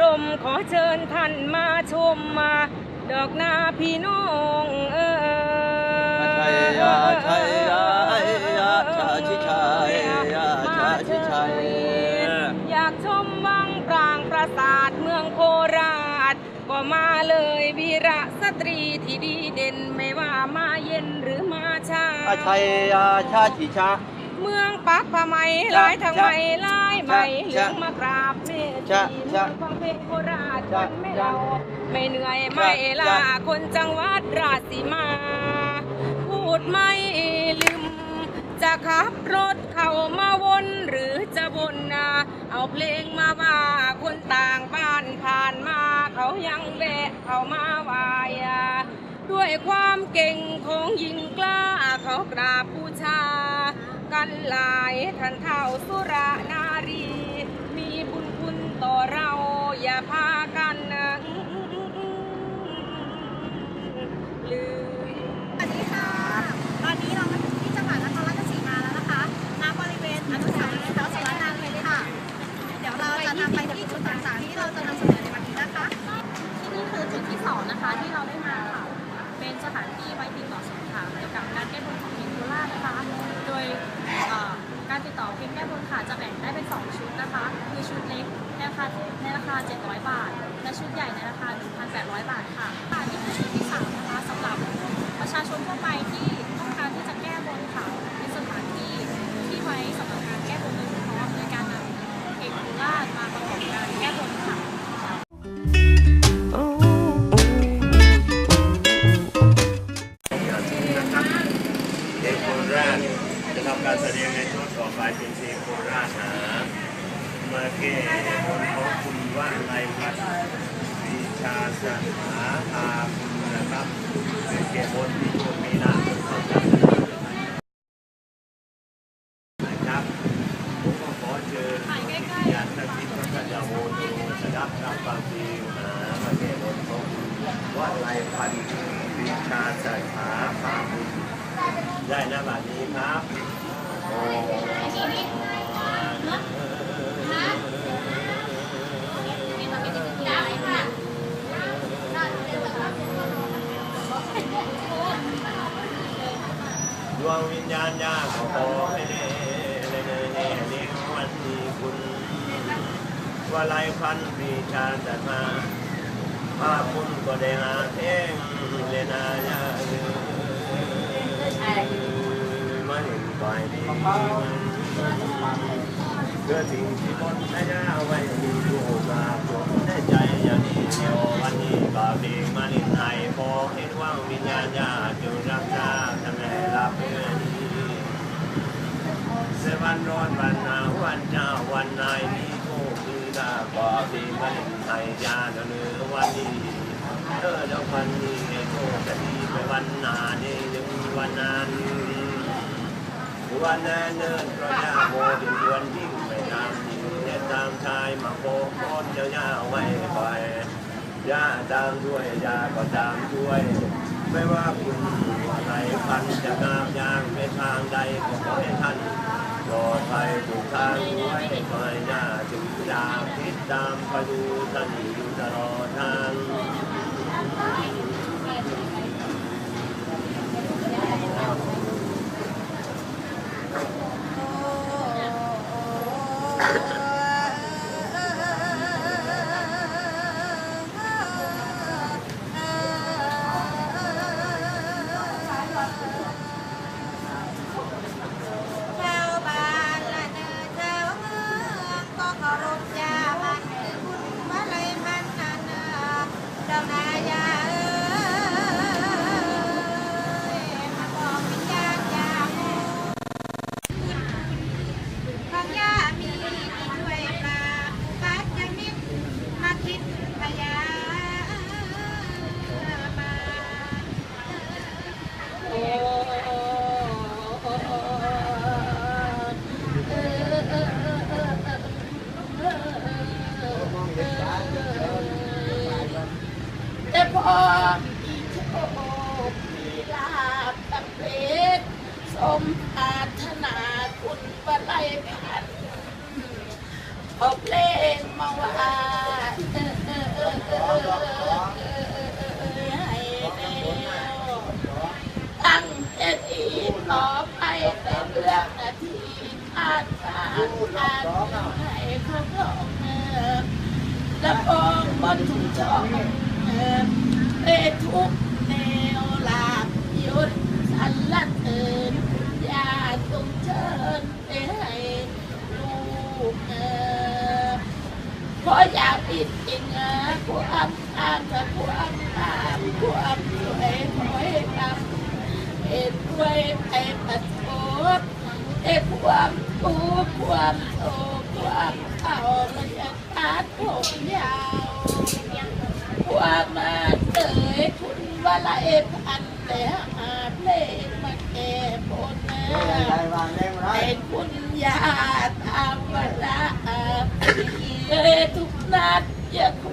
รมขอเชิญท่านมาชมมา ดอกนาพี่น้องเออชัยยาชัยยาอยาชาชิชัยยาชาชิชัยอยากชมวังปรางปราสาทเมืองโคราช ก็มาเลยวีระสตรีที่ดีเด่นไม่ว่ามาเย็นหรือมาเช้าอาชัยยาชาชิชา เมืองปักผ้าไหมลายทางไหมลายไหมเหลืองมากราบเมตชะตีชะเมืองฟังเพลงโคราชชะวันไม่เราไม่เหนื่อยชะไม่ลาชะคนจังหวัดราชสีมา พูดไม่ลืม จะขับรถเข้ามาวนหรือจะบนนาเอาเพลงมาว่าคนต่างบ้านผ่านมา เขายังแวะเข้ามาวายด้วยความเก่งของหญิงกล้าเขากราบบูชา กันหลายท่านเท่าสุรานารี มีบุญคุณต่อเราอย่าพากันลืม ก มโนสดับรับฟังเพลงนะมาแก้บนของคุณว่าไรพัดวิชาสนาอาคุณได้นะบัดนี้ครับโอ้ดวงวิญญาณยาขอขอให้แน่แน่แน่แน่แน่วันนี้คุณ ว่าไรพันปีชาติมาพาคุณก็ได้หาเท่งเลนายาลือมันปล่อยดีเพื่อสิ่งที่บนระยะไว้มีอยู่มาผมได้ใจอย่างนี้เดียววันนี้ก็เพียงมาลินไห้พอเห็นว่างวิญญาณญาติอยู่รักษาทำให้รับเพื่อนเสวันร้อนวันหนาววันเจ้าวันนายมีโชคมีลาภก็เพียงมาลินไห้ญาเนื้อวันนี้เออแล้ววันนี้โชคจะดีไปวันหน้านี่ยังวันนั้นวันนั้นเนินพระยาโมถึงดวนยิ่งไปตามหญิงและตามชายมาโบกโคนเจ้าย่าไว้ไปย่าตามด้วยยาก็ตามด้วย ไม่ว่าคุณว่าไรพันจะงามยางไปทางใดก็ขอให้ท่านปลอดภัยถูกทางด้วยคอยย่าถึง ยาคิดตามไปดูตันอยู่ตลอดทาง ผ่านให้เขาลงเออละพองบนทุกช่องเออเอทุกแนวหลาบยุดสันละเทินอย่าตุ้งเชิญไปให้ลูกเออเพราะอยากปิดอิงเออความตามกับความตามความามโตความเอามันจะตัดผมยาวความมาเตยคุณวาลาเอพันแต่หาเพลงมาแก้บนเนอเป็นคุณยาตามเวลาเอ้ทุกนัดอย่าคุณ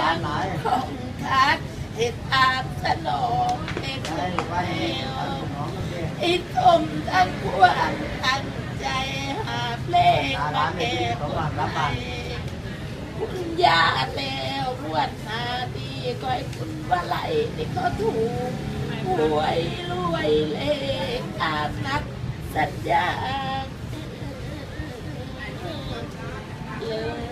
รักของทัดให้ตามสนองให้คุณแมวอิทมทั้งความตั้ง ใจหาเพลงมาแก้บนให้คุณยาแล้วรวดนาดีก็ให้คุณว่าไหลนี่ก็ถูกรวยรวยเลขอาบนักสัญญาเลย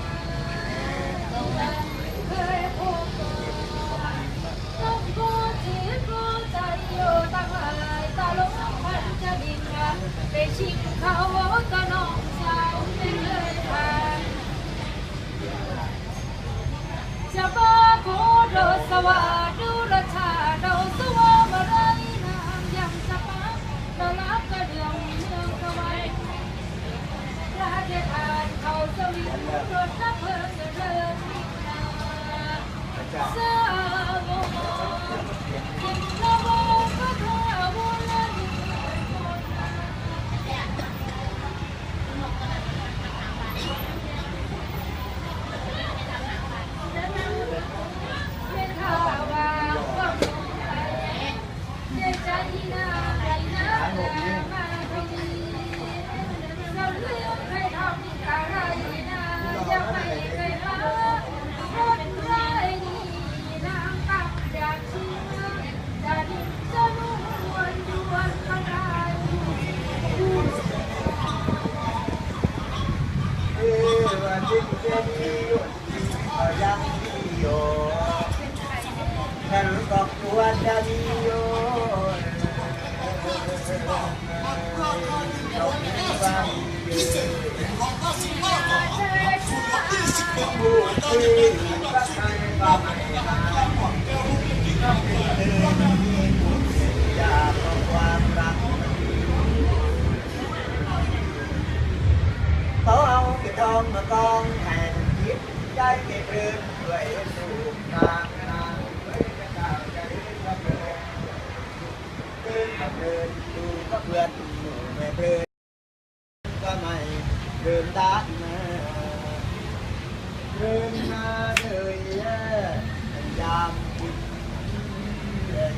ก็บทองมากองแห่งคิดใจเก็บเรือนด้วยสู่ทางนางเฮ้ยจะก้าวใจกับเดินเดินกับเดินดูก็เพื่อนหมู่ไม่เพื่อนก็ไม่เดินด้านมาเดินมาเลยยามกิน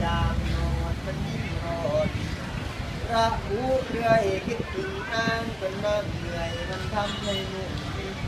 ยามนอนมันยิ่งนอนระอูเรื่อยคิดถึงนางเป็นน้ำเหนื่อยมันทำให้หนุ่มมีผู้เป็นลา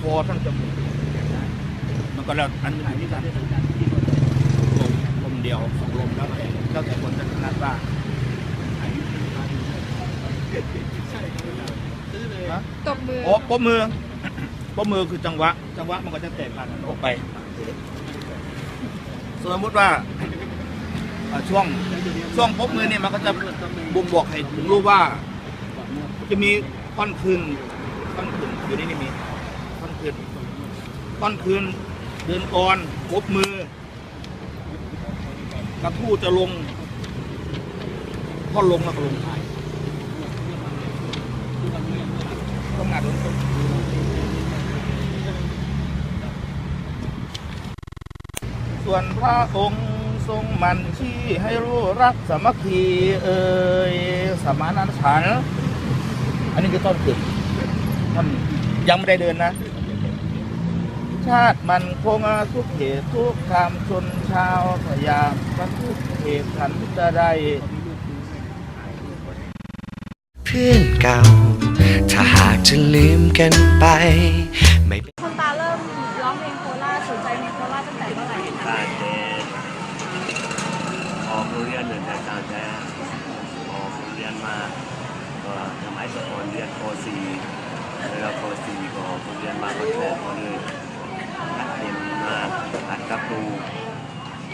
คอทั้งจมูกมันก็แล้วอันอยู่ที่การลมลมเดียวสองลมแล้วแต่แล้วแต่คนจะถนัดว่าตบมือโอ้ปมมือปมมือคือจังหวะ จังหวะมันก็จะแตกต่างกันออกไป สมมติว่าเอ่อช่วงช่วงปมมือเนี่ยมันก็จะบ่งบอกให้รู้ว่า จะมีค่อนคืนค่อนคืนอยู่นี่นี่มีค่อนคืน ตอนคืนเดินก่อนปบมือ กระทู้จะลงพอลงแล้วก็ลงท้ายต้องงานลงส่วนพระองค์ทรงมันที่ให้รู้รักสามัคคีเอ่ยสมานฉันอันนี้คือต้นขึ้นท่านยังไม่ได้เดินนะ ชาติมันคงทุกเหตุทุกคำชนชาวพยายามกันทุกเหตุขันจะได้เพื่อนเก่า ถ้าหากจะลืมกันไป ไม่เป็นคุณตาเริ่มร้องเพลงโคราชสนใจเพลงโคราชตั้งแต่เมื่อไหร่คะตั้งแต่ออกโรงเรียนเนี่ยแต่ตั้งแต่ออกโรงเรียนมา ก็สมัยก่อนเรียนป .4 แล้วป .4 ก็ออกโรงเรียนมาก็ชอบก็เลย หัดเรียนมาหัดกับครู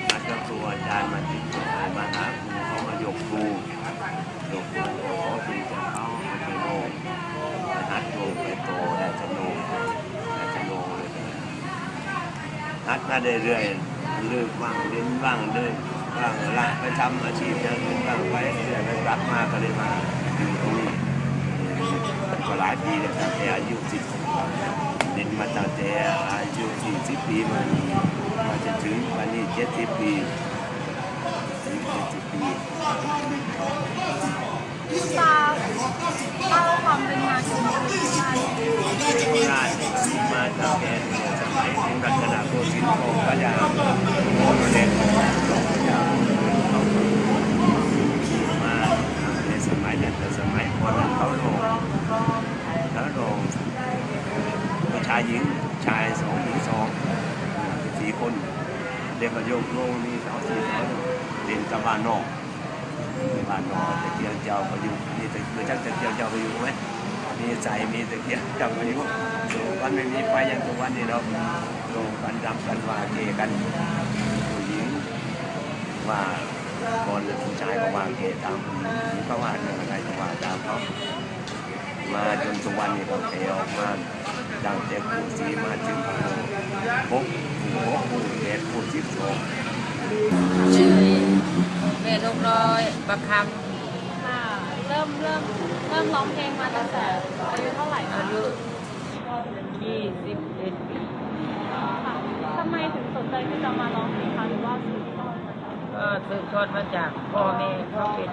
หัดกับครูอาจารย์มาติดต่อมาหาครูเขามายกครูยกครูก็ขอครูจากเขาเอาไปโลงไปหัดโลงไปโตได้จะโลงได้จะโลงเลยฮัดมาเรื่อยๆเลิกว่างเล่นว่างเลยว่างละไปทำอาชีพอย่างอื่นบ้างไปเรื่อยไปกลับมาก็เลยมาอยู่ตรงนี้ก็หลายปีแล้วตั้งแต่อายุสิบ เล่นมาตั้งแต่อายุสี่สิบปีมานี่มาจะถึงวันนี้เจ็ดสิบปีถึงเจ็ดสิบปีคุณตาเล่าความเป็นมาของโคราชโบราณมาตั้งแต่สมัยของรัชกาลโกสินทร์ของพระยาโมโนเดชของพระยาเขามาในสมัยนั้นแต่สมัยก่อนนั้นเขาลงเขาลงผู้ชายหญิงชายสองหญิงสองสี่คน เด็กโลงนี่เขาสี่คนเด่นกับบ้านนอกบ้านนอกต่เกียวเจ้าประยุกต์นี่ต่คือจักจะเกียวเจ้าประยุกต์ไหมมีใจมีตะเกียบจับอายุสู่วันไม่มีไฟอย่างทุกวันนี้เราลงกันรำกันว่าเกกันผู้หญิงว่าก่อนผู้ชายก็ว่าเกตามผู้หญิงก็ว่าเรื่องอะไรก็ว่าตามเขามาจนทุกวันนี้ก็เทออกมาดังเต็มผู้สีมาถึงพบ เด็ดผู้สิบสองชื่อเมนกน้อยประคค่ะเริ่มเริ่มเริ่มร้องเพลงมาตั้งแต่อายุเท่าไหร่คะอายุยี่สิบเอ็ดปีค่ะทำไมถึงสนใจที่จะมาร้องเพลงคะหรือว่าสืบทอดก็สืบทอดมาจากพ่อแม่เขาเป็น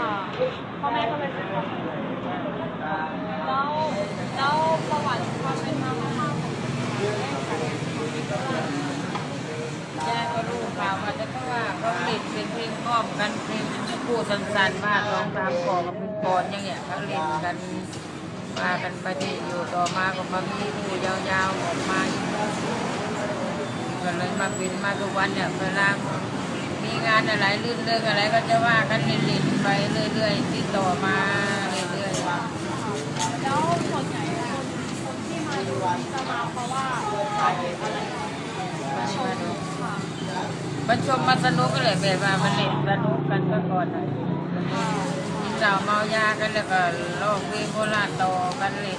ค่ะพ่อแม่ก็เลยสืบทอดมาแล้วแล้วประวัติความเป็นมาของเรา ของคุณตาแจ้ก็รู้ข่าวมาแต่ก็ว่าเขาเล่นเป็นเพลงพร้อมกันเพลงผู้สั้นๆมากร้องตามกอกับเป็นกรอย่างเงี้ยเขาเล่นกันมากันไปที่อยู่ต่อมาก็มามีผู้ยาวๆออกมาอีกก็เลยมาเป็นมาทุกวันเนี่ยเวลามีงานอะไรลื่นเรื่องอะไรก็จะว่ากันเล่นๆไปเรื่อยๆติดต่อมาเรื่อยๆ แล้วส่วนใหญ่คนคนที่มาอยู่จะมาเพราะว่าสาเหตุอะไรมาชมค่ะ มัน ชมมาสนุกกันเลยแบบว่ามันเล่นสนุกกันก็ก่อนน่ะกินเหล้าเมายากันแล้วก็ร้องเพลงโบราณต่อกันเลย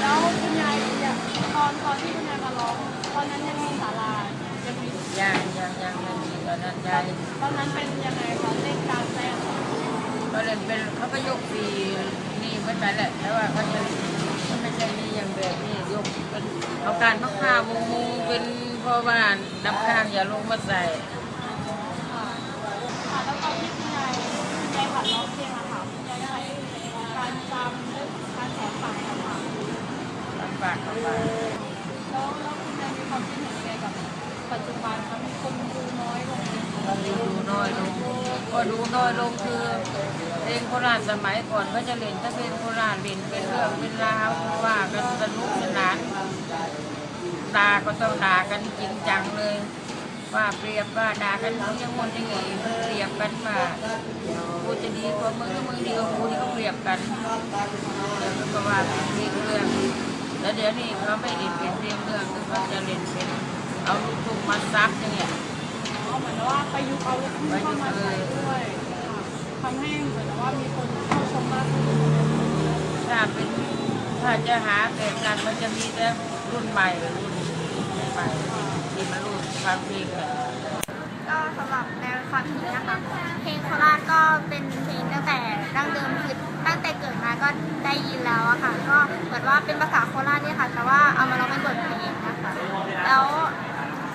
แล้วคุณยายเนี่ยตอนตอนที่คุณยายมาร้องตอนนั้นยังมีศาลายังมียังยังยังไม่มีตอนนั้นยายตอนนั้นเป็นยังไงคะเล่นกลารแจ้งก็เลยเป็นเขาก็ยกปีนี่เหมือนกันแหละแต่ว่าเขาจะเขาไม่ใช่นี่อย่างแบบนี้ยกเป็นเอาการพักผ้ามุงมุงเป็น เพราะว่าน้ำข้างอย่าลงมาใส่ค่ะค่ะแล้วตอนที่คุณยายคุณยายหัดร้องเพลงอะค่ะคุณยายใช้การจำหรือการแสปากอะค่ะลำบากลำบากแล้วแล้วคุณยายมีความคิดเห็นยังไงกับปัจจุบันคะมีคนดูน้อยลงดูน้อยลงก็ดูน้อยลงคือเพลงโคราชสมัยก่อนก็จะเล่นถ้าเพลงโคราชเล่นเป็นเรื่องเป็นราวว่ากันสนุกสนาน ด่าก็ต้องด่ากันจริงจังเลย ว่าเปรียบว่าด่ากันยังมนยังไงเปรียบกันว่ากูจะดีกว่ามึงก็มึงดีกว่ากูนี่ก็เปรียบกันเดี๋ยวมันก็ว่าเป็นเพลงเรื่องแล้วเดี๋ยวนี้เขาไม่เล่นเป็นเพลงเรื่องคือเขาจะเล่นเป็นเอาลูกทุ่งมาซับอย่างเงี้ยเอาเหมือนว่าประยุกต์เอาลูกทุ่งเข้ามาใส่ด้วยค่ะทำให้เหมือนว่ามีคนเข้าชมมากขึ้นถ้าเป็นถ้าจะหาแข่งกันมันจะมีแต่รุ่นใหม่รุ่น ใหม่ที่มารุ่นความเพลงก็สำหรับในความคิดนะคะเพลงโคราชก็เป็นเพลงตั้งแต่ดั้งเดิมคือตั้งแต่เกิดมาก็ได้ยินแล้วอะค่ะ ก็เหมือนว่าเป็นภาษาโคราชเนี่ยค่ะ แต่ว่าเอามาร้องเป็นบทเพลงนะคะแล้ว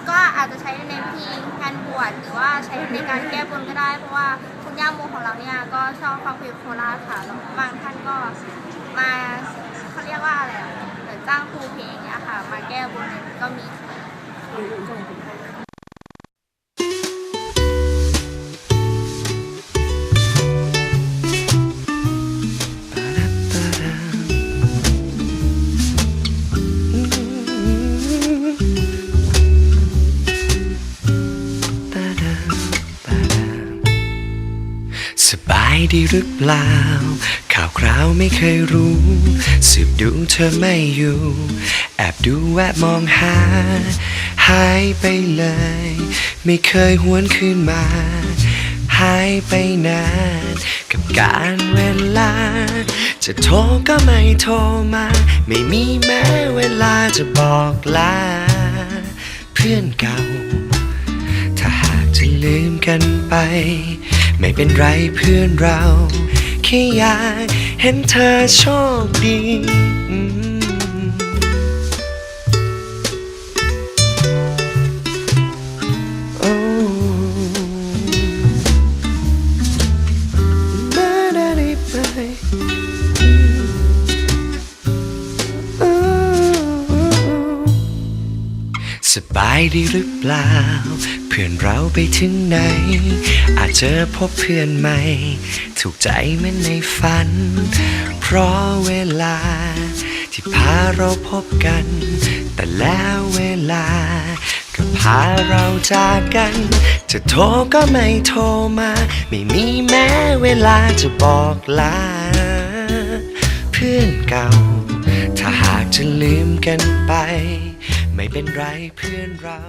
ก็อาจจะใช้ในพิธีงานบวชหรือว่าใช้ในการแก้บนก็ได้ เพราะว่าคุณย่าโมของเราเนี่ยก็ชอบฟังเพลงโคราชค่ะแล้วบางท่านก็มาเขาเรียกว่าอะไรอะเหมือนจ้างครูเพลงเนี่ยค่ะ มาแก้บนก็มี สบายดีหรือเปล่า ข่าวคราวไม่เคยรู้ สืบดูเธอไม่อยู่ แอบดูแวะมองหา หายไปเลย ไม่เคยหวนคืนมา หายไปนาน กับการเวลา จะโทรก็ไม่โทรมา ไม่มีแม้เวลาจะบอกลา เพื่อนเก่า ถ้าหากจะลืมกันไป ไม่เป็นไรเพื่อนเรา แค่อยากเห็นเธอโชคดี บายดีหรือเปล่า เพื่อนเราไปถึงไหน อาจเจอพบเพื่อนใหม่ ถูกใจเหมือนในฝัน เพราะเวลา ที่พาเราพบกัน แต่แล้วเวลา ก็พาเราจากกัน จะโทรก็ไม่โทรมา ไม่มีแม้เวลาจะบอกลา เพื่อนเก่า ถ้าหากจะลืมกันไป ไม่เป็นไรเพื่อนเรา